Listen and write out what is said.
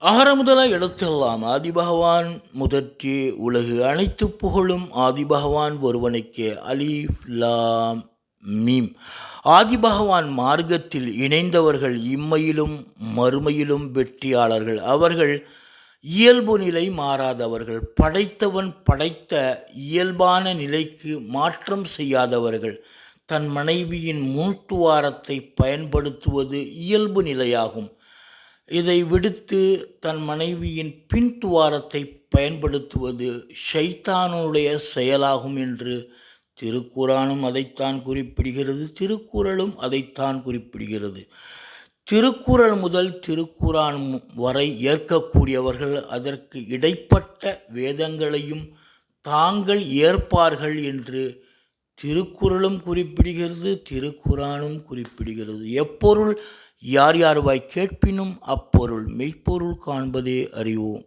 அகர முதல எழுத்தெல்லாம் ஆதிபகவான் முதற்றி உலகு அனைத்து புகழும் ஆதிபகவான் ஒருவனுக்கே. அலிஃப்லாம் மீம். ஆதிபகவான் மார்க்கத்தில் இணைந்தவர்கள் இம்மையிலும் மறுமையிலும் வெற்றியாளர்கள். அவர்கள் இயல்பு நிலை மாறாதவர்கள். படைத்தவன் படைத்த இயல்பான நிலைக்கு மாற்றம் செய்யாதவர்கள். தன் மனைவியின் முன்துவாரத்தை பயன்படுத்துவது இயல்பு நிலையாகும். இதை விடுத்து தன் மனைவியின் பின்துவாரத்தை பயன்படுத்துவது ஷைத்தானுடைய செயலாகும் என்று திருக்குறானும் அதைத்தான் குறிப்பிடுகிறது திருக்குறளும் அதைத்தான் குறிப்பிடுகிறது. திருக்குறள் முதல் திருக்குறான் வரை ஏற்கக்கூடியவர்கள் அதற்கு இடைப்பட்ட வேதங்களையும் தாங்கள் ஏற்பார்கள் என்று திருக்குறளும் குறிப்பிடுகிறது திருக்குறானும் குறிப்பிடுகிறது. எப்பொருள் யார் யார் வாய் கேட்பினும் அப்பொருள் மெய்ப்பொருள் காண்பதே அறிவோம்.